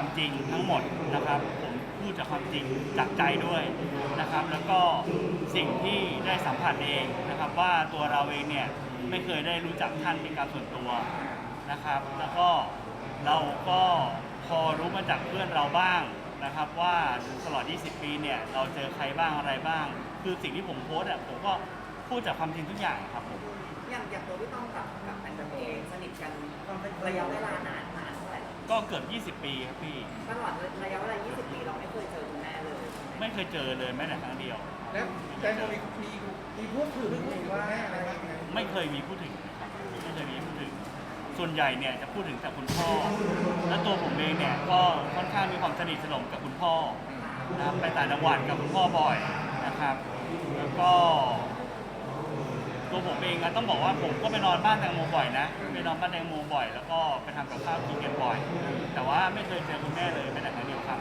ความจริงทั้งหมดนะครับ ผมพูดจากความจริงจากใจด้วยนะครับ แล้วก็สิ่งที่ได้สัมผัสเองนะครับ ว่าตัวเราเองเนี่ยไม่เคยได้รู้จักท่านเป็นการส่วนตัวนะครับ แล้วก็เราก็พอรู้มาจากเพื่อนเราบ้างนะครับ ว่าตลอด 20 ปีเนี่ยเราเจอใครบ้างอะไรบ้าง คือสิ่งที่ผมโพสต์อะผมก็พูดจากความจริงทุกอย่างครับผมอย่างอย่างตัวพี่ต้องกับกับแอนโทเองสนิทกันระยะเวลานาน ก็เกือบ 20 ปีครับพี่ ตลอดระยะเวลา 20 ปีเราไม่เคยเจอคุณแม่เลย ไม่เคยเจอเลยแม้แต่ครั้งเดียว แล้วแตงโมมีมีมีพูดถึงว่าอะไรบ้างไหมไม่เคยมีพูดถึงนะครับไม่เคยมีพูดถึง ส่วนใหญ่เนี่ยจะพูดถึงแต่คุณพ่อ และตัวผมเองเนี่ยก็ค่อนข้างมีความสนิทสนมกับคุณพ่อนะครับไปต่างจังหวัดกับคุณพ่อบ่อยนะครับแล้วก็ ตัวผมเองอะต้องบอกว่าผมก็ไปนอนบ้านแตงโมบ่อยนะไปนอนบ้านแตงโมบ่อยแล้วก็ไปทำกับข้าวกินกันบ่อย แต่ว่าไม่เคยเจอคุณแม่เลยแม้แต่ครั้งเดียวครับ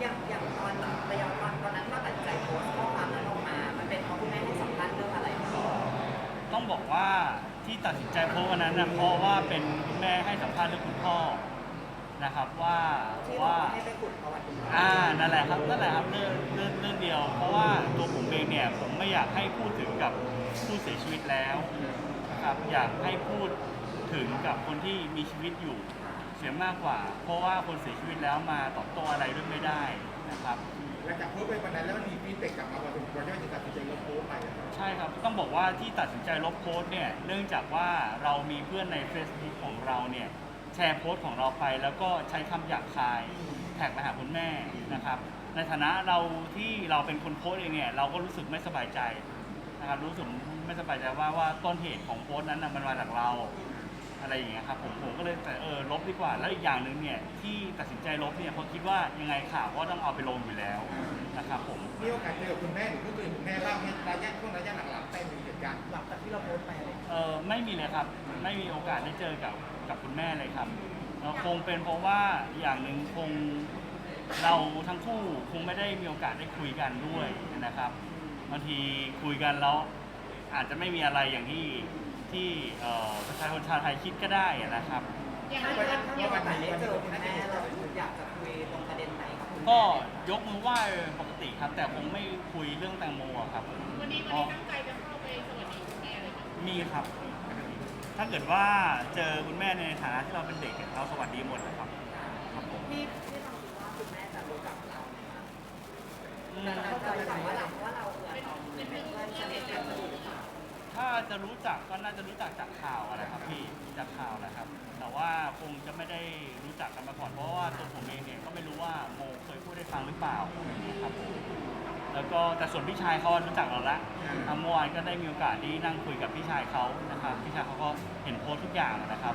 อย่างอย่างตอนระยะตอนตอนนั้นเราตัดสินใจโพสต์ข้อความนั้นออกมา มันเป็นเพราะคุณแม่ให้สัมภาษณ์เรื่องอะไรคะต้องบอกว่าที่ตัดสินใจโพสต์วันนั้นนะเพราะว่าเป็นคุณแม่ให้สัมภาษณ์เรื่องคุณพ่อ นะครับว่าที่บอกว่าว่าให้ไปขุดประวัติคุณพ่ออ่านั่นแหละครับนั่นแหละครับเรื่องเรื่องเรื่องเดียว เพราะว่าตัวผมเองเนี่ยผมไม่อยากให้พูดถึงกับผู้เสียชีวิตแล้วนะครับอยากให้พูดถึงกับคนที่มีชีวิตอยู่เสียมากกว่า เพราะว่าคนเสียชีวิตแล้วมาตอบโต้อะไรด้วยไม่ได้นะครับ หลังจากโพสต์ไปวันนั้นแล้วมันมีฟีดแบ็กกลับมาพอสมควรที่ว่าจะตัดสินใจลบโพสต์ไปอะใช่ครับ ต้องบอกว่าที่ตัดสินใจลบโพสต์เนี่ย เนื่องจากว่าเรามีเพื่อนใน Facebook ของเราเนี่ย แชร์โพสต์ของเราไป แล้วก็ใช้คำหยาบคายแท็กมาหาคุณแม่นะครับ ในฐานะเราที่เราเป็นคนโพสต์เองเนี่ยเราก็รู้สึกไม่สบายใจนะครับรู้สึกไม่สบายใจว่าว่าต้นเหตุของโพสต์นั้นน่ะมันมาจากเราอะไรอย่างเงี้ยครับผมผมก็เลยแต่เออลบดีกว่าแล้วอีกอย่างหนึ่งเนี่ยที่ตัดสินใจลบเนี่ยเพราะคิดว่ายังไงข่าวก็ต้องเอาไปลงอยู่แล้วนะครับผม มีโอกาสเจอกับคุณแม่หรือพูดคุยกับคุณแม่บ้างไหมระยะช่วงระยะหลังๆแต่มีเหตุการณ์หลังจากที่เราโพสต์ไปอะไรเออไม่มีเลยครับ ไม่มีโอกาสได้เจอกับ กับคุณแม่เลยครับเอ่อคงเป็นเพราะว่าอย่างหนึ่งคงเราทั้งคู่คงไม่ได้มีโอกาสได้คุยกันด้วยนะครับบางทีคุยกันแล้วอาจจะไม่มีอะไรอย่างที่ที่เอ่อประชาชนชาวไทยคิดก็ได้นะครับถ้าถ้าถ้ามีโอกาสได้เจอคุณแม่เราอยากจะคุยตรงประเด็นไหนกับคุณแม่ก็ยกมือไหว้ปกติครับ แต่คงไม่คุยเรื่องแตงโมอะครับวันนี้วันนี้ตั้งใจจะเข้าไปสวัสดีคุณแม่เลยค่ะมีครับ ถ้าเกิดว่าเจอคุณแม่ในฐานะที่เราเป็นเด็กเราสวัสดีหมดนะครับครับผมพี่พี่ลองดูว่าคุณแม่จะรู้จักเราไหมคะอืมแต่เราจะรู้จักว่าเราว่าเราเออเราเป็นเพื่อนสนิทกันหรือเปล่าถ้าจะรู้จักก็น่าจะรู้จักจากข่าวอะไรครับพี่จากข่าวนะครับ แต่ว่าคงจะไม่ได้รู้จักกันมาก่อนเพราะว่าตัวผมเองเนี่ยก็ไม่รู้ว่าโมเคยพูดให้ฟังหรือเปล่านะครับผม แล้วก็แต่ส่วนพี่ชายเขารู้จักเราละอะเมื่อวานก็ได้มีโอกาสที่นั่งคุยกับพี่ชายเขานะครับพี่ชายเขาก็เห็นโพสต์ทุกอย่างนะครับ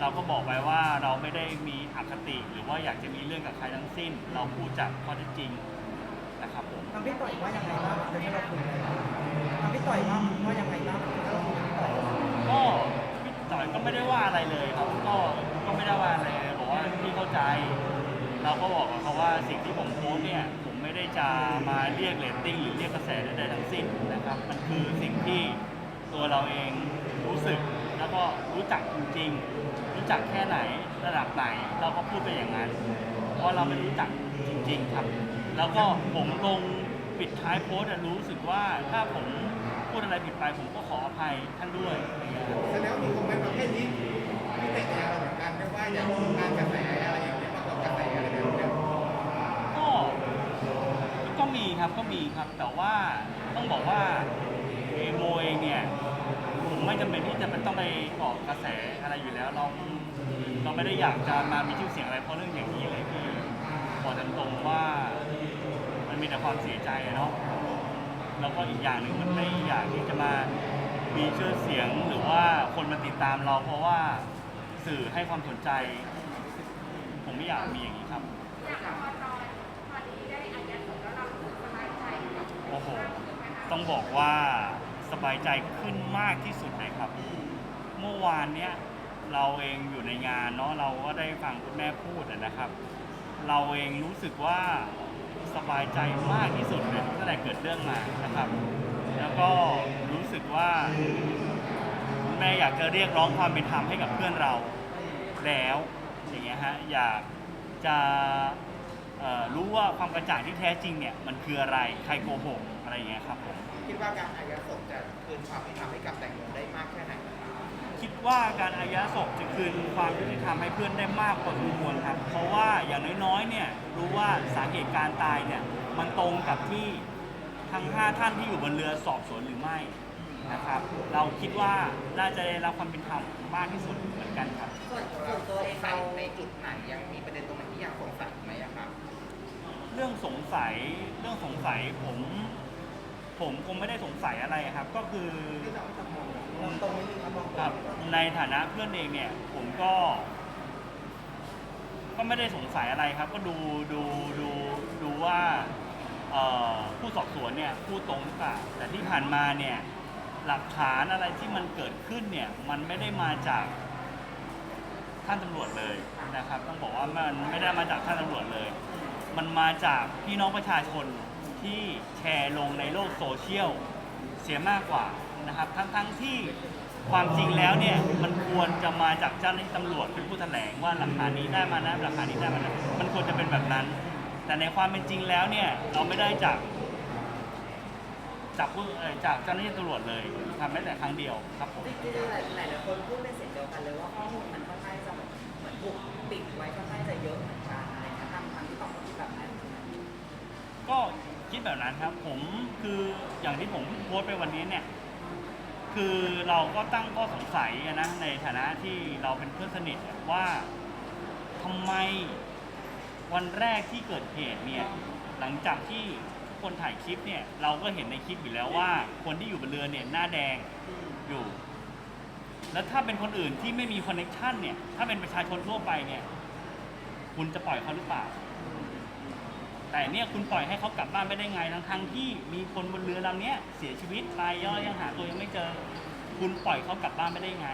เราก็บอกไปว่าเราไม่ได้มีอคติ หรือว่าอยากจะมีเรื่องกับใครทั้งสิ้น เราพูดจากข้อเท็จจริงนะครับผม ทางพี่ต่อยว่ายังไงบ้างที่เราคุยกันทางพี่ต่อยว่าว่ายังไงบ้างที่เราคุยกันพี่ต่อยก็พี่ต่อยก็ไม่ได้ว่าอะไรเลยครับก็ก็ไม่ได้ว่าอะไรเลยบอกว่าพี่เข้าใจ เราก็บอกกับเขาว่าสิ่งที่ผมโพสต์เนี่ยผม ได้จะมาเรียกเรตติ้งหรือเรียกกระแสใดๆทั้งสิ้นนะครับ มันคือสิ่งที่ตัวเราเองรู้สึกแล้วก็รู้จักจริงๆ รู้จักแค่ไหนระดับไหน เราก็พูดไปอย่างนั้น เพราะเราไม่รู้จักจริง ๆครับ แล้วก็ผมลงปิดท้ายโพสต์อะรู้สึกว่าถ้าผมพูดอะไรผิดไปผมก็ขออภัยท่านด้วยอะไรอย่างเงี้ยครับแสดงว่ามีคอมเมนต์ประเภทนี้ฟีแบ็กแนวเราเหมือนกันไม่ว่าอย่างการกระแสอะไรอย่างเงี้ยมากกว่ากระแสอะไรแบบเนี้ย ก็ก็มี ครับก็มีครับแต่ว่าต้องบอกว่าเอโมเองเนี่ยผมไม่จำเป็นที่จะต้องไปเกาะกระแสอะไรอยู่แล้วเราเราไม่ได้อยากจะมามีชื่อเสียงอะไรเพราะเรื่องอย่างนี้เลยพี่บอกตามตรงว่ามันมีแต่ความเสียใจอะเนาะแล้วก็อีกอย่างหนึ่งมันไม่อยากที่จะมามีชื่อเสียงหรือว่าคนมาติดตามเรา เพราะว่าสื่อให้ความสนใจ ผมไม่อยากมีอย่างนี้ครับโอ้ โห ต้องบอกว่าสบายใจขึ้นมากที่สุดเลยครับ เมื่อวานเนี้ยเราเองอยู่ในงานเนาะเราก็ได้ฟังคุณแม่พูดอะนะครับ เราเองรู้สึกว่าสบายใจมากที่สุดเลยตั้งแต่เกิดเรื่องมานะครับ แล้วก็รู้สึกว่าคุณแม่อยากจะเรียกร้องความเป็นธรรมให้กับเพื่อนเราแล้วอย่างเงี้ยฮะอยากจะเอ่อรู้ว่าความกระจ่างที่แท้จริงเนี่ยมันคืออะไรใครโกหก อะไรอย่างเงี้ยครับผม คิดว่าการอายัดศพจะคืนความยุติธรรมให้กับแตงโมได้มากแค่ไหนคิดว่าการอายัดศพจะคืนความยุติธรรมให้เพื่อนได้มากกว่าสมควรครับ เพราะว่าอย่างน้อยๆ เนี่ยรู้ว่าสาเหตุการตายเนี่ยมันตรงกับที่ทั้ง 5 ท่านที่อยู่บนเรือสอบสวนหรือไม่นะครับ เราคิดว่าน่าจะได้รับความเป็นธรรมมากที่สุดเหมือนกันครับ ส่วนส่วนตัวเองใส่เราในจุดไหนยังมีประเด็นตรงไหนที่ยังสงสัยไหมอะครับ เรื่องสงสัยเรื่องสงสัยผม ผมคงไม่ได้สงสัยอะไรครับ ก็คือครับในฐานะเพื่อนเองเนี่ย ผมก็ ก็ไม่ได้สงสัยอะไรครับ ก็ดูดูดูดูว่าเอ่อผู้สอบสวนเนี่ยพูดตรงหรือเปล่าแต่ที่ผ่านมาเนี่ยหลักฐานอะไรที่มันเกิดขึ้นเนี่ย มันไม่ได้มาจากท่านตำรวจเลยนะครับ ต้องบอกว่ามันไม่ได้มาจากท่านตำรวจเลย มันมาจากพี่น้องประชาชน ที่แชร์ลงในโลกโซเชียลเสียมากกว่านะครับ ทั้งทั้งที่ความจริงแล้วเนี่ยมันควรจะมาจากเจ้าหน้าที่ตำรวจเป็นผู้แถลงว่าหลักฐานนี้ได้มานะหลักฐานนี้ได้มานะมันควรจะเป็นแบบนั้น แต่ในความเป็นจริงแล้วเนี่ยเราไม่ได้จากจากผู้เอ่อจากเจ้าหน้าที่ตำรวจเลยทำแม้แต่ครั้งเดียวครับผม จริงๆหลายหลายๆคนพูดเป็นเสียงเดียวกันเลยว่าข้อมูลมันค่อนข้างจะแบบเหมือนถูกปิดไว้ค่อนข้างจะเยอะเหมือนกันอะไรเงี้ยทำทำที่ต้องคิดแบบนั้นใช่ไหมก็ คิดแบบนั้นครับ ผมคืออย่างที่ผมโพสต์ไปวันนี้เนี่ย คือเราก็ตั้งข้อสงสัยอะนะในฐานะที่เราเป็นเพื่อนสนิทอะว่าทำไมวันแรกที่เกิดเหตุเนี่ย หลังจากที่ทุกคนถ่ายคลิปเนี่ย เราก็เห็นในคลิปอยู่แล้วว่า คนที่อยู่บนเรือเนี่ยหน้าแดงอยู่ แล้วถ้าเป็นคนอื่นที่ไม่มีคอนเน็ชันเนี่ย ถ้าเป็นประชาชนทั่วไปเนี่ย คุณจะปล่อยเขาหรือเปล่า แต่เนี่ยคุณปล่อยให้เขากลับบ้านไม่ได้ไงทั้งทั้งๆที่มีคนบนเรือลำเนี้ยเสียชีวิตรายย่อยยังหาตัวยังไม่เจอ คุณปล่อยเขากลับบ้านไม่ได้ไง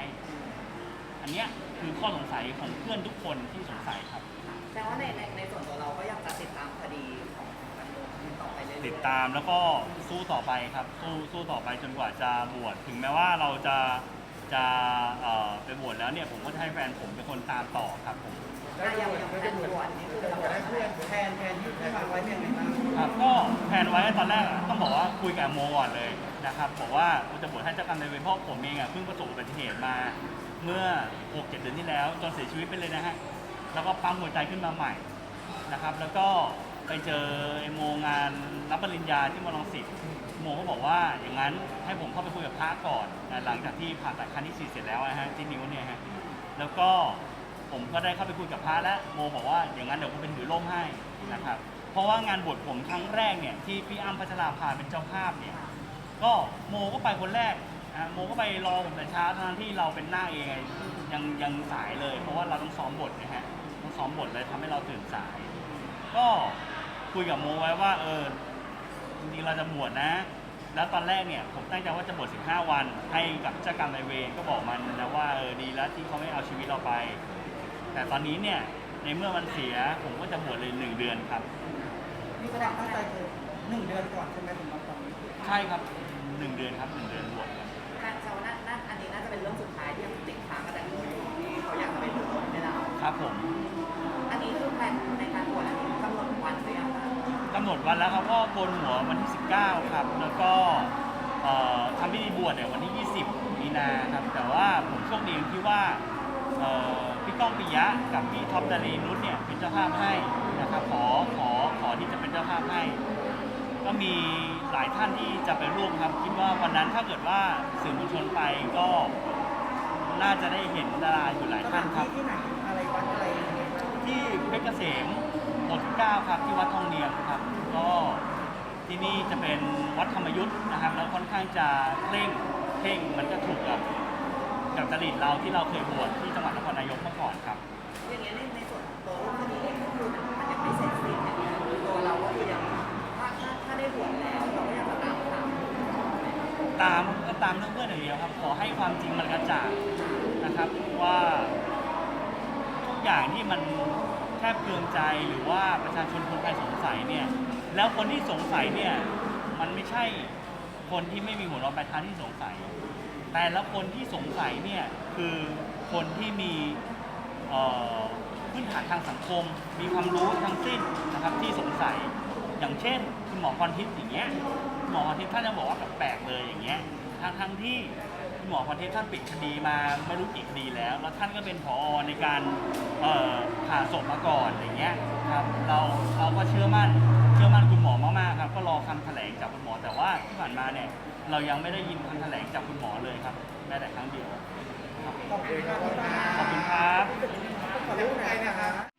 อันเนี้ยคือข้อสงสัยของเพื่อนทุกคนที่สงสัยครับ แสดงว่าในในในส่วนตัวเราก็ยังจะติดตามคดีของแตงโมต่อไปเรื่อยๆติดตามแล้วก็สู้ต่อไปครับ สู้สู้ต่อไปจนกว่าจะบวชถึงแม้ว่าเราจะจะเอ่อไปบวชแล้วเนี่ยผมก็จะให้แฟนผมเป็นคนตามต่อครับผม อะอย่างอย่างแผนบวชนี่คือเราได้เพื่อนแทนแทนที่วางไว้เป็นยังไงบ้างครับก็แผนไว้ตอนแรกอะต้องบอกว่าคุยกับโมก่อนเลยนะครับบอกว่าจะบวชให้เจ้ากรรมนายเวรเพราะผมเองอะเพิ่งประสบอุบัติเหตุมา เมื่อ6-7เดือนที่แล้วจนเสียชีวิตไปเลยนะฮะแล้วก็ปั๊มหัวใจขึ้นมาใหม่นะครับ แล้วก็ไปเจอไอ้โมงานรับปริญญาที่มอลังสิตโมก็บอกว่าอย่างนั้นให้ผมเข้าไปคุยกับพระก่อนนะหลังจากที่ผ่าตัดครั้งที่สี่เสร็จแล้วนะฮะที่นิ้วเนี่ยฮะแล้วก็ ผมก็ได้เข้าไปคุยกับพระแล้วโมบอกว่าอย่างนั้นเดี๋ยวผมเป็นถือร่มให้นะครับเพราะว่างานบวชผมครั้งแรกเนี่ยที่พี่อ้ำพัชราภาเป็นเจ้าภาพเนี่ยก็โมก็ไปคนแรกอะโมก็ไปรอผมแต่เช้าทั้งที่เราเป็นหน้าเองไงยังยังสายเลย เพราะว่าเราต้องซ้อมบทนะฮะต้องซ้อมบทเลยทำให้เราตื่นสาย ก็คุยกับโมไว้ว่าเออจริงๆเราจะบวชนะ แล้วตอนแรกเนี่ยผมตั้งใจว่าจะบวช15 วัน ให้กับเจ้ากรรมนายเวรก็บอกมันนะว่าเออดีแล้วที่เขาไม่เอาชีวิตเราไป แต่ตอนนี้เนี่ยในเมื่อมันเสียผมก็จะบวชเลยหนึ่งเดือนครับ นี่แสดงตั้งใจคือหนึ่งเดือนก่อนใช่ไหมถึงมาตอนนี้ใช่ครับหนึ่งเดือนครับหนึ่งเดือนบวชครับการเจ้านั่นนั่นอันนี้น่าจะเป็นเรื่องสุดท้ายที่ยังติดค้างกับแตงโมอยู่ที่เขาอยากจะไปถือร่มให้เราครับผมอันนี้คือแผนในการบวชอันนี้กำหนดวันหรือยังคะกำหนดวันแล้วครับก็โกนหัววันที่ 19 ครับ แล้วก็เอ่อทำพิธีบวชเนี่ยวันที่ 20 มีนาครับ แต่ว่าผมโชคดีที่ว่าเอ่อ พี่ก้องปิยะกับพี่ท็อปดารีนุชเนี่ยเป็นเจ้าภาพให้นะครับขอขอขอที่จะเป็นเจ้าภาพให้ ก็มีหลายท่านที่จะไปร่วมครับคิดว่าวันนั้นถ้าเกิดว่าสื่อมวลชนไปก็น่าจะได้เห็นดาราอยู่หลายท่านครับ ที่ไหนอะไรวัดอะไรยังไงบ้างที่เพชรเกษมหมดเก้าครับที่วัดทองเนียมครับ ก็ที่นี่จะเป็นวัดธรรมยุทธ์นะครับ แล้วค่อนข้างจะเคร่งเคร่งมันก็ถูกกับ กับจริตเราที่เราเคยบวชที่จังหวัดนครนายกเมื่อก่อนครับ อย่างเงี้ยในในส่วนของตัวรูปคดีเองก็คือมันมันยังไม่เสร็จสิ้นอย่างเงี้ยตัวเราก็คือยังถ้าถ้าถ้าได้บวชแล้วเราก็ยังจะตามข่าวตามก็ตามเรื่องเพื่อนอย่างเดียวครับ ขอให้ความจริงมันกระจ่างนะครับว่าทุกอย่างที่มันแทบเคืองใจหรือว่าประชาชนคนไทยสงสัยเนี่ย แล้วคนที่สงสัยเนี่ย มันไม่ใช่คนที่ไม่มีหัวเราะปลายทางที่สงสัย แต่ละคนที่สงสัยเนี่ยคือคนที่มีเอ่อพื้นฐานทางสังคม มีความรู้ทั้งสิ้นนะครับที่สงสัย อย่างเช่นคุณหมอพรทิพย์อย่างเงี้ยคุณหมอพรทิพย์ท่านจะบอกว่าแปลกๆเลยอย่างเงี้ยทั้งทั้งที่คุณหมอพรทิพย์ท่านปิดคดีมาไม่รู้กี่คดีแล้ว แล้วท่านก็เป็นผอในการเอ่อผ่าศพมาก่อนอย่างเงี้ยครับเราเราก็เชื่อมั่นเชื่อมั่นคุณหมอ เนี่ยเรายังไม่ได้ยินคำแถลงจากคุณหมอเลยครับแม้แต่ครั้งเดียว ขอบคุณครับพี่ต้อยขอบคุณครับขอบคุณนะครับ